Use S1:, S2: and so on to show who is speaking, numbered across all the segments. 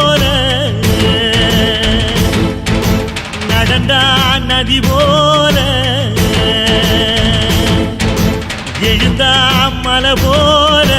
S1: போல நடந்தா நதி போல எழுந்தா மலை போல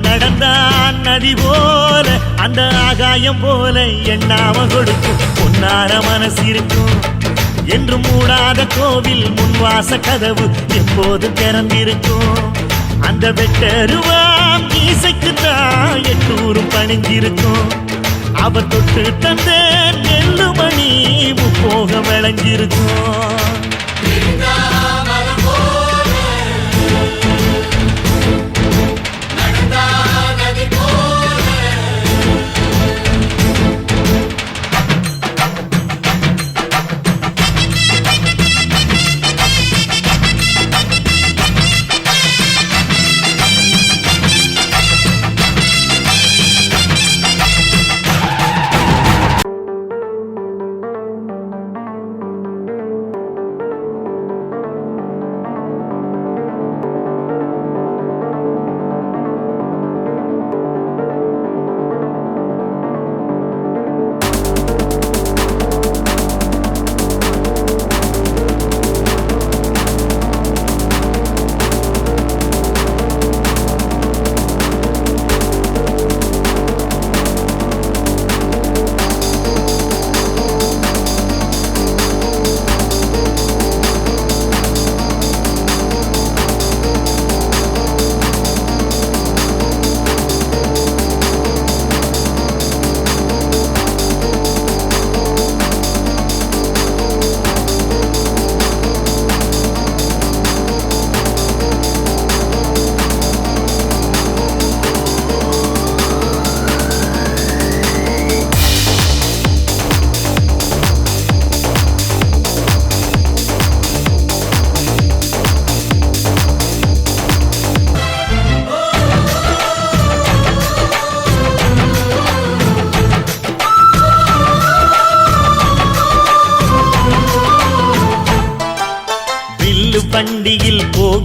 S1: நடந்தா நதி போல அந்த ஆகாயம் போல எண்ணாம கொடுக்கும். பொன்னார மனசு இருக்கும் என்று மூடாத கோவில் முன்வாச கதவு எப்போது திறந்திருக்கும்? அந்த வெட்டருவாம் இசைக்கு தான் எட்டூரும் பணிஞ்சிருக்கும் அவர் தொட்டு தந்த நெல்லுமணி முப்போக விளைஞ்சிருக்கும்.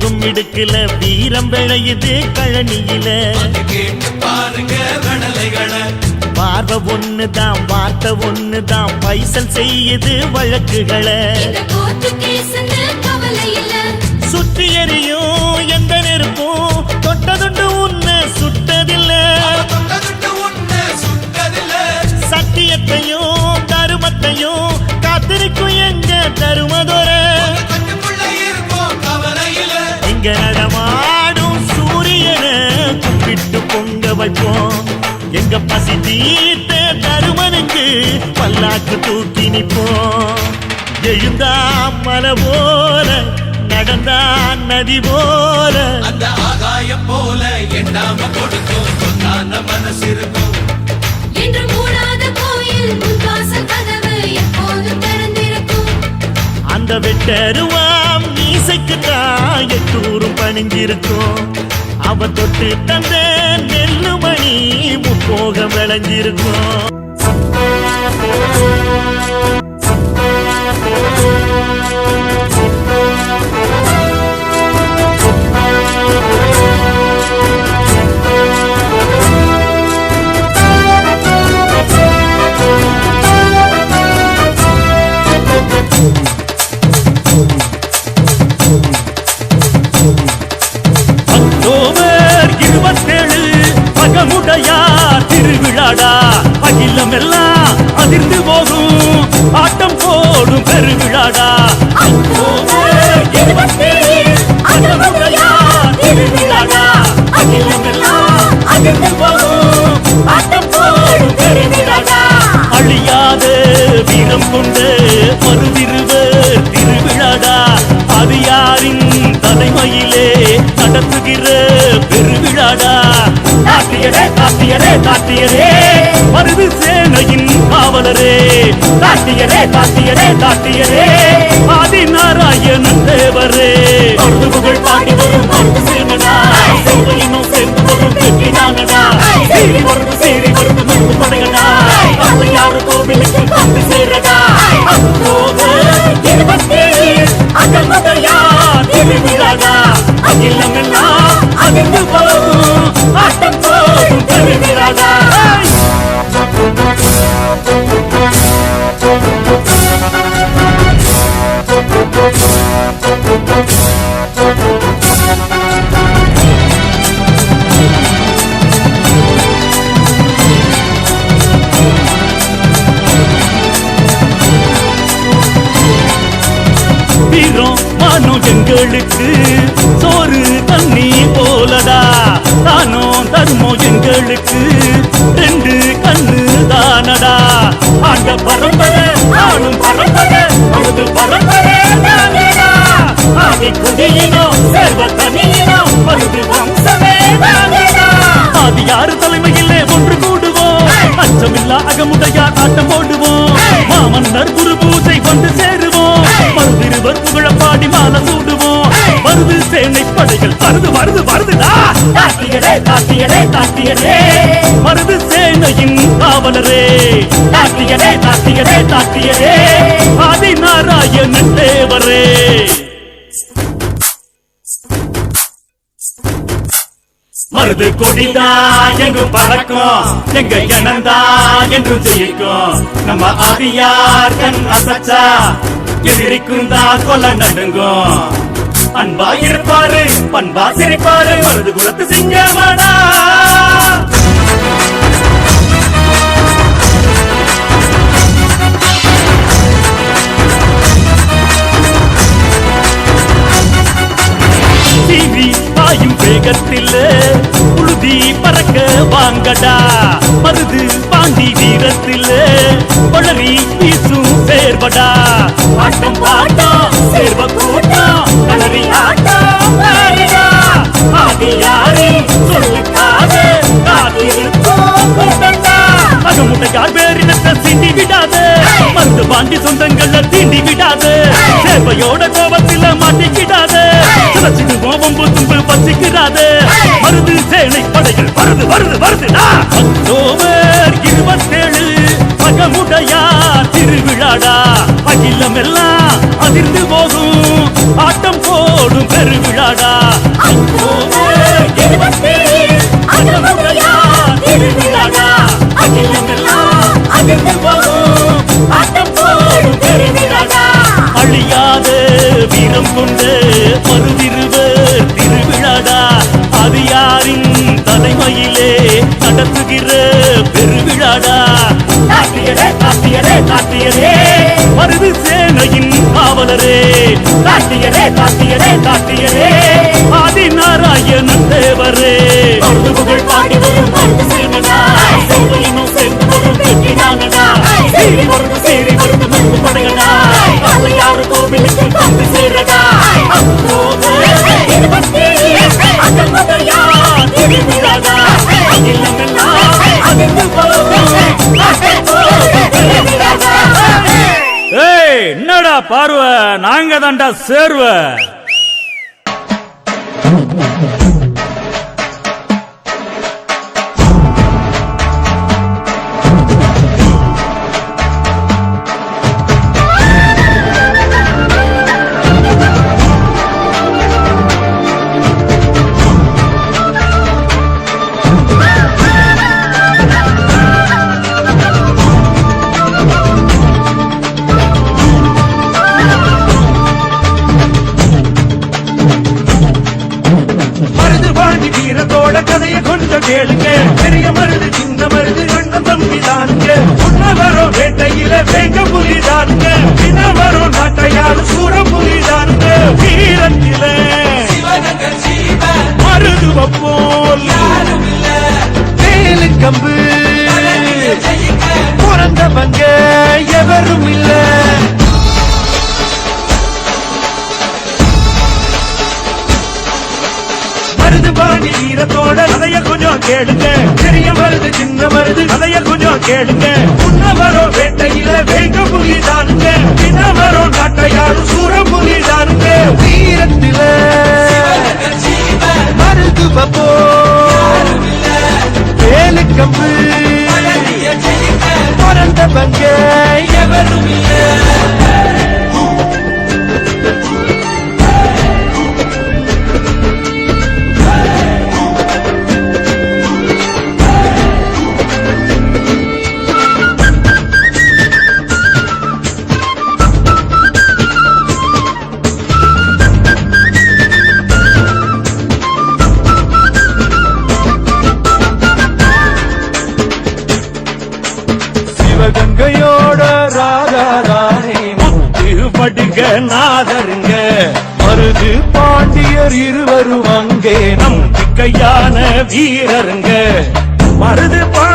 S1: போகும் இடுக்குல வீரம் விளையுது கழனியில. பார்வை ஒண்ணுதான் வார்த்தை ஒண்ணுதான் பைசல் செய்யுது வழக்குகளை. சுற்றி எறியும் எந்த நெருப்பும் தொட்டதுண்டு உன்னை சுட்டதில்ல. சத்தியத்தையும் தருமத்தையும் காத்திருக்கும் எங்க தருமதொர இங்க நடமாடும் சூரியனை கும்பிட்டு பொங்க வைப்போம். எங்க பசி தீர்த்த தருமனுக்கு பல்லாக்கு தூக்கி நிப்போம் எழுந்தா மலை போல நடந்தா நதி போல.
S2: அந்த ஆகாயம் போல எண்ணாம கொடுக்கும் மனசு இருக்கும்
S3: என்று மூடாத கோயில்
S1: அந்த வெட்டருவாம் இசைக்கு தான் எட்டூரும் பணிஞ்சிருக்கும் அவ தொட்டு தந்த நெல்லு மணி முப்போக விளைஞ்சிருக்கும் Thank you. எல்லாம் அதிர்ந்து போகும். ஆட்டம் போடும் பெருவிழாடா. திருவிழாடா அழியாத வீரம் திருவிழாடா. அது யாரின் தலைமையிலே நடத்துகிற காட்டியரே காட்டியரே காட்டியரே மருது சேனையின் காவலரே. காட்டியரே காட்டியரே காட்டியரே ஆதி நாராயண தேவரே. அருது புகழ் பாடி வரும் மருது சேனடா செல்வையினும் சேர்ந்து வரும் வெற்றி நாங்கடா சீறி வருது வருது படையடா யாரு கோவிலுக்கு வந்து சேரடா? அக்டோபர் இருபத்தேழு திருவிழாடா. எங்களுக்கு சோறு தண்ணி போலதா தானோ தர்மோ எங்களுக்கு ஆண்ட பரம்பரை ஆளும் பரம்பரை அழுது பரம்பரை தானேடா ஆதி குடியினோம் செல்வ தனியினோம் மருது வம்சமே தானேடா ஆதி யாரு தலைமையிலே ஒன்று கூடுவோம். அச்சமில்லா அகமுடையார் ஆட்டம் போடுவோம். மாமன்னர் குரு பூஜை வந்து சேருவோம். மருதிருவர் புகழப்பாடி மாலை சூடுவோம். வருது சேனை வருது வருது வருதுடா தாத்தியரே தாத்தியரே தாத்தியரே வருது சேனையின் காவலரே. தாத்தியரே தாத்தியரே தாத்தியரே ஆதி நாராயணன் தேவரே. மருது கொடிதா எங்கும் பறக்கும்? எங்க இனந்தா என்று ஜெயிக்கும். நம்ம ஆதியார் கண் அசச்சா எதிரிக்கும் தான் கொல்ல நடுங்கும். அன்பா இருப்பாரு பண்பா சிரிப்பாரு மருது குலத்து சிங்கமானா. சீவி பாயும் வேகத்தில் உழுதி பறக்க வாங்கடா. மருது பாண்டி வீரத்தில் வளரி வீசும் சேர்வடா ஆட்டம் பாட்டம் சேர்வ கூட்டம். கலரி பேரினத்தை சிண்டி விடாது மருந்து பாண்டி சொந்தங்கள தீண்டி விடாது சேவையோட கோபத்தில மாட்டிக்கிடாது சிலச்சிடு கோபம்பு தும்பு பசிக்கிறாது மருது சேனை படைகள் வருது வருது வருதுடா அக்டோபர் இருபத்தேழு அகமுடையார் திருவிழாடா அகிலம் எல்லாம் அதிர்ந்து போகும் ஆட்டம் போடும் பெருவிழாடா. அழியாத வீரம் கொண்டு மறுதிருவர் திருவிழாடா. அது யாரின் தலைமையிலே நடத்துகிற பெருவிழாடா. காத்தியரே காத்தியரே காத்தியரே மருது சேனையின் காவலரே. காத்தியரே காத்தியரே காத்தியரே ஆதி நாராயணன் தேவரே மருது புகழ் பாடி வரும் மருது சேனடா சேவையினும் சேர்ந்து வரும் வெற்றிதானடா சீறி வருது சீறி வருது படையடா யாரு கோவிலுக்கு வந்து சேரடா திருவிழாடா அதிர்ந்து
S4: பார்வை நாங்க தாண்டா சேர்வை.
S5: அதைய கொஞ்சம் கேளுங்க. வீரருங்க மருது பா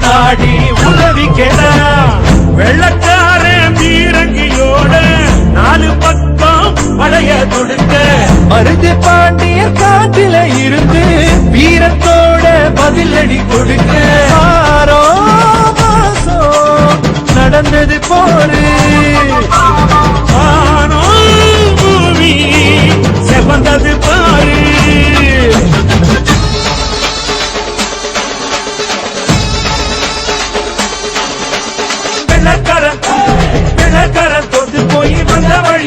S5: நாடி உதவி கேட வெள்ளக்கார பீரங்கியோட நாலு பக்கம் பழைய தொடுக்க மருது பாண்டியர் காட்டில இருந்து வீரத்தோட பதிலடி கொடுக்க. நடந்தது போரு. வானம் பூமி செவந்தது பாரு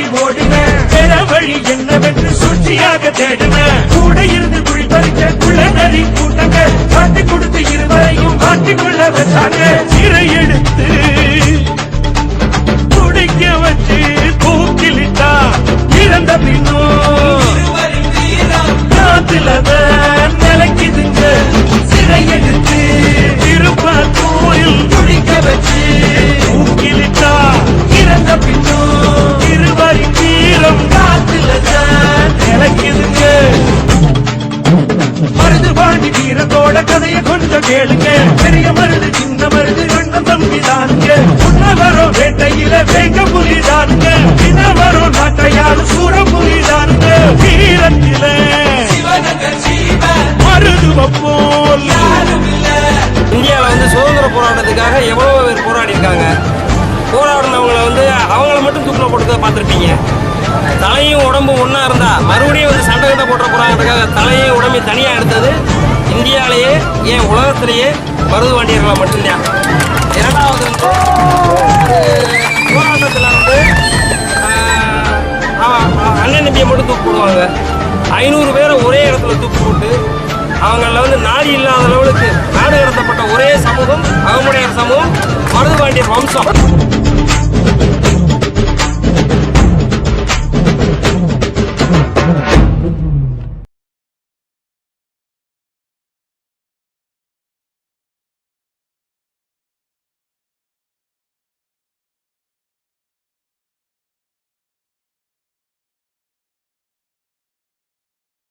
S5: ஓடுவேன். வழி வழி என்னவென்று சுற்றியாக
S6: தேடுவேன். போராட்டத்துக்காக எவ்வளோ பேர் போராடி இருக்காங்க வந்து அவங்கள மட்டும் தூக்கில் போட்டு பார்த்துருப்பீங்க. தலையும் உடம்பும் ஒன்றா இருந்தால் மறுபடியும் வந்து சண்டை கட்ட போட்ட போராட்டத்துக்காக தலையும் உடம்பையும் தனியாக எடுத்தது இந்தியாவிலேயே ஏன் உலகத்திலேயே மருது வாண்டியர்களை மட்டும்தான். இரண்டாவது வந்து போராட்டத்தில் வந்து அண்ணன் நம்பியை மட்டும் தூக்கு போடுவாங்க. ஐநூறு பேரை ஒரே இடத்துல தூக்கு போட்டு அவங்கள வந்து நாடி இல்லாத அளவுக்கு நாடு கடத்தப்பட்ட ஒரே சமூகம் அகமுடையார் சமூகம் மருதுபாண்டியர் வம்சம்.